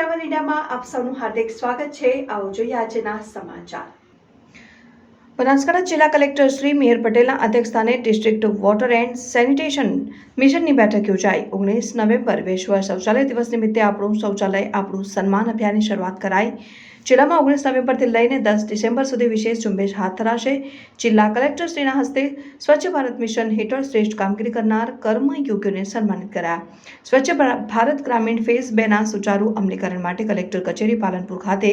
ઇન્ડિયામાં આપ સૌનું હાર્દિક સ્વાગત છે. આવો જોઈએ આજના સમાચાર. બનાસકાંઠા જિલ્લા કલેક્ટર શ્રી મેયર પટેલના અધ્યક્ષસ્થાને ડિસ્ટ્રિક્ટ વોટર એન્ડ સેનિટેશન મિશનની બેઠક યોજાઈ. ઓગણીસ નવેમ્બર વિશ્વ શૌચાલય દિવસ નિમિત્તે આપણું શૌચાલય, આપણું સન્માન અભિયાનની શરૂઆત કરાઈ. જિલ્લામાં ઓગણીસ નવેમ્બરથી લઈને દસ ડિસેમ્બર સુધી વિશેષ ઝુંબેશ હાથ ધરાશે. જિલ્લા કલેક્ટર શ્રીના હસ્તે સ્વચ્છ ભારત મિશન હેઠળ શ્રેષ્ઠ કામગીરી કરનાર કર્મયોગીઓને સન્માનિત કરાયા. સ્વચ્છ ભારત ગ્રામીણ ફેઝ બેના સુચારુ અમલીકરણ માટે કલેક્ટર કચેરી પાલનપુર ખાતે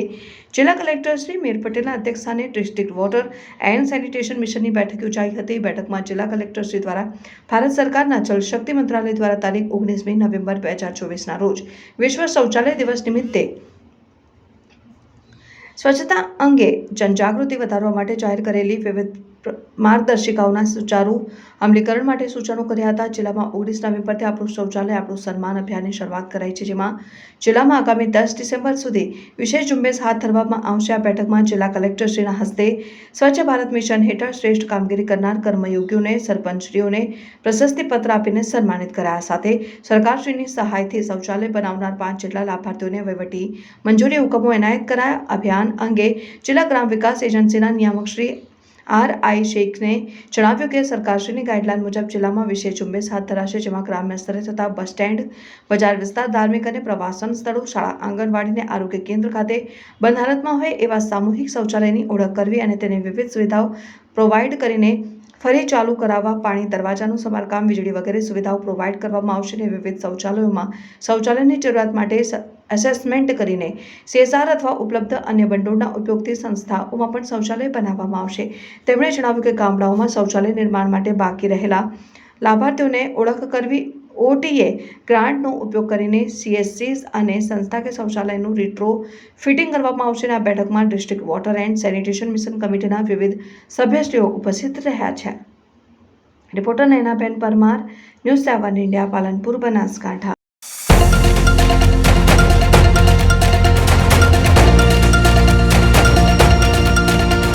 જિલ્લા કલેક્ટર શ્રી મેર પટેલના અધ્યક્ષસ્થાને ડિસ્ટ્રિક્ટ વોટર એન્ડ સેનિટેશન મિશનની બેઠક યોજાઈ હતી. બેઠકમાં જિલ્લા કલેક્ટરશ્રી દ્વારા ભારત સરકારના જળ શક્તિ મંત્રાલય દ્વારા તારીખ ઓગણીસમી નવેમ્બર બે હજાર ચોવીસના રોજ વિશ્વ શૌચાલય દિવસ નિમિત્તે સ્વચ્છતા અંગે જનજાગૃતિ વધારવા માટે જાહેર કરેલી વિવિધ માર્ગદર્શિકાઓના સુચારુ અમલીકરણ માટે સૂચનો કર્યા હતા. જિલ્લામાં ઓગણીસ નવેમ્બરથી આપણું શૌચાલય, આપણું સન્માન અભિયાનની શરૂઆત કરાઈ છે, જેમાં જિલ્લામાં આગામી દસ ડિસેમ્બર સુધી વિશેષ ઝુંબેશ હાથ ધરવામાં આવશે. આ બેઠકમાં જિલ્લા કલેક્ટરશ્રીના હસ્તે સ્વચ્છ ભારત મિશન હેઠળ શ્રેષ્ઠ કામગીરી કરનાર કર્મયોગીઓને, સરપંચશ્રીઓને પ્રશસ્તિપત્ર આપીને સન્માનિત કરાયા. સાથે સરકારશ્રીની સહાયથી શૌચાલય બનાવનાર પાંચ જેટલા લાભાર્થીઓને વહીવટી મંજૂરી હુકમો એનાયત કરાયા. અભિયાન અંગે જિલ્લા ગ્રામ વિકાસ એજન્સીના નિયામક શ્રી આર આઈ શેખને જણાવ્યું કે સરકારશ્રીની ગાઈડલાઈન મુજબ જિલ્લામાં વિશેષ ઝુંબેશ હાથ ધરાશે, જેમાં ગ્રામ્ય સ્તરે થતા બસ સ્ટેન્ડ, બજાર વિસ્તાર, ધાર્મિક અને પ્રવાસન સ્થળો, શાળા, આંગણવાડીને આરોગ્ય કેન્દ્ર ખાતે બંધ હોય એવા સામૂહિક શૌચાલયની ઓળખ કરવી અને તેને વિવિધ સુવિધાઓ પ્રોવાઈડ કરીને ફરી ચાલુ કરાવવા પાણી દરવાજાનું સમારકામ, વીજળી વગેરે સુવિધાઓ પ્રોવાઈડ કરવામાં આવશે અને વિવિધ શૌચાલયોમાં શૌચાલયની જરૂરિયાત માટે એસેસમેન્ટ કરીને સીએસઆર અથવા ઉપલબ્ધ અન્ય ભંડોળના ઉપયોગથી સંસ્થાઓમાં પણ શૌચાલય બનાવવામાં આવશે. તેમણે જણાવ્યું કે ગામડાઓમાં શૌચાલય નિર્માણ માટે બાકી રહેલા લાભાર્થીઓને ઓળખ કરવી ઓટીએ ગ્રાન્ટનો ઉપયોગ કરીને સીએસસીસ અને સંસ્થા કે શૌચાલયનું રિટ્રો ફિટિંગ કરવામાં આવશે આ બેઠકમાં district water and sanitation mission કમિટીના વિવિધ સભ્યશ્રીઓ ઉપસ્થિત રહ્યા છે. Reporter Nayanaben Parmar, news seven India Palanpur Banaskantha.